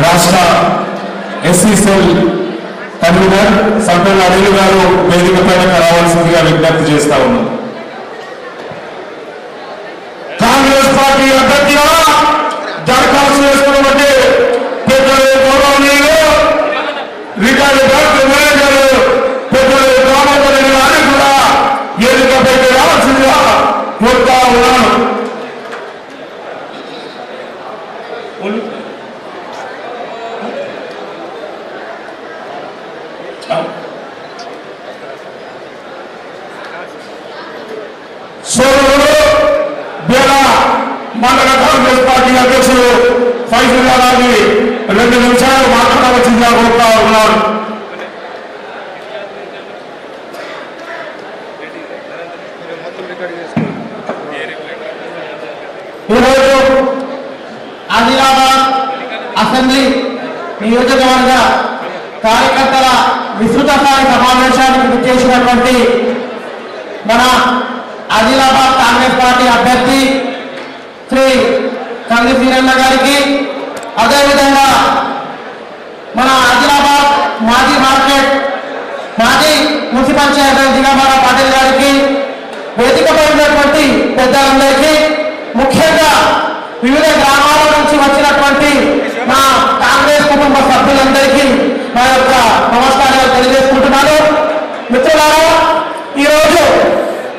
రాష్ట్ర SC cell convener సంపన్న అనిల్ గారు వేదిక పైన రావాల్సిందిగా విజ్ఞప్తి చేస్తా ఉన్నాం. కాంగ్రెస్ పార్టీ అభ్యర్థిగా దరఖాస్తు చేసుకున్నటువంటి పెద్దలు గౌరవనీయులు రికార్డు డాక్టర్ మేనేజర్ పెద్దలు దామోదర్ రెడ్డి గారిని కూడా ఎన్నికపైకి రావాల్సిందిగా కోరుతా ఉన్నాను సోదరుడు బేల మండల కాంగ్రెస్ పార్టీ అధ్యక్షుడు ఫైజుల్ గారి రెండు నిమిషాలు మాట్లాడవలసిందిగా కోరుతా ఉన్నారు ఈరోజు ఆదిలాబాద్ అసెంబ్లీ నియోజకవర్గ కార్యకర్తల విస్తృత స్థాయి సమావేశానికి చేసినటువంటి మన ఆదిలాబాద్ కాంగ్రెస్ పార్టీ అభ్యర్థి కంది వీరన్న గారికి. అదేవిధంగా మన ఆదిలాబాద్ మాజీ మార్కెట్ మాజీ మున్సిపల్ చైర్మన్ దిగంబర పాటిల్ గారికి వేదికపై ఉన్నటువంటి పెద్దలందరికీ ముఖ్యంగా వివిధ గ్రామాల నుంచి వచ్చినటువంటి మా కాంగ్రెస్ కుటుంబ సభ్యులందరికీ మా యొక్క నమస్కారాలు తెలియజేస్తున్నాను మిత్రులారా ఈరోజు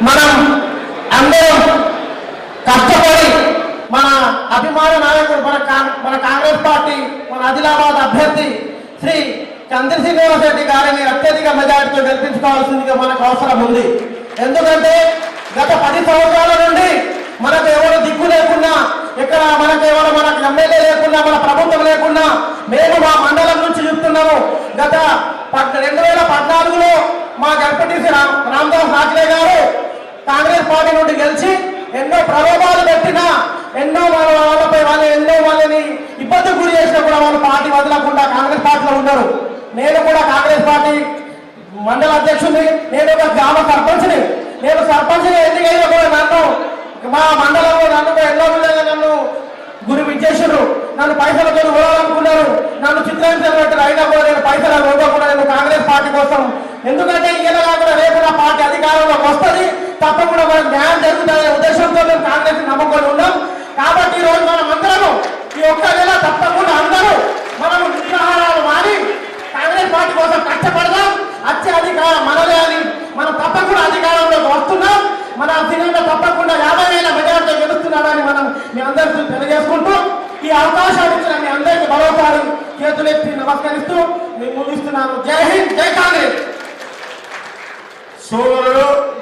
మనం అందరం కష్టపడి మన అభిమాన నాయకుడు మన మన కాంగ్రెస్ పార్టీ మన ఆదిలాబాద్ అభ్యర్థి శ్రీ చంద్ర శ్రీనివాస్ రెడ్డి గారిని అత్యధిక మెజార్టీతో గెలిపించుకోవాల్సిందిగా మనకు అవసరం ఉంది. ఎందుకంటే గత పది సంవత్సరాల నుండి మనకు ఎవరు దిక్కు లేకున్నా ఇక్కడ మనకు ఎవరు మనకు ఎమ్మెల్యే లేకున్నా మన ప్రభుత్వం లేకున్నా మేము మా మండలం నుంచి చెప్తున్నాము గత రెండు వేల పద్నాలుగులో మా గణపతి రామ్ రామదాస్ నాట్లే గారు కాంగ్రెస్ పార్టీ నుండి గెలిచి ఎన్నో ప్రలోభాలు పెట్టినా ఎన్నో మన వాళ్ళపై వాళ్ళు ఎన్నో వాళ్ళని ఇబ్బంది గురి చేసినా కూడా వాళ్ళు పార్టీ వదలకుండా కాంగ్రెస్ పార్టీలో ఉన్నారు. నేను కూడా కాంగ్రెస్ పార్టీ మండల అధ్యక్షుడిని నేను ఒక గ్రామ సర్పంచ్ని. నేను సర్పంచ్ని ఎన్నికైనా కూడా నన్ను మా మండలంలో నన్ను ఎన్నో నన్ను గురి విచ్చేసారు నన్ను పైసలతో ఓడాలనుకున్నారు. నన్ను చిత్రహింసలు పెట్టారు అయినా కూడా నేను పైసలు ఇవ్వకుండా నేను కాంగ్రెస్ పార్టీ కోసం. ఎందుకంటే ఈయన కాకుండా రేపు నా పార్టీ అధికారంలోకి వస్తుంది. తప్పకుండా మనకు న్యాయం జరుగుతుందనే ఉద్దేశంతో మేము కాంగ్రెస్ నమ్మకం ఉన్నాం కాబట్టి ఈ రోజు మనం అందరము ఈ ఒక్క నెల తప్పకుండా అందరూ మనము నిద్రాహారాలు మారి కాంగ్రెస్ పార్టీ కోసం కష్టపడదాం వచ్చే అధికారం మనదే అని మనం తప్పకుండా అధికారంలోకి వస్తున్నాం మన సినిమా తప్పకుండా యాభై వేల మెజార్టీ గెలుస్తున్నాడని మనం మీ అందరికీ తెలియజేసుకుంటూ ఈ అవకాశాన్ని ఇచ్చిన మీ అందరికీ మరోసారి చేతులెత్తి నమస్కరిస్తూ మేము ముగిస్తున్నాను జై హింద్ జై కాంగ్రెస్! సోదరుడు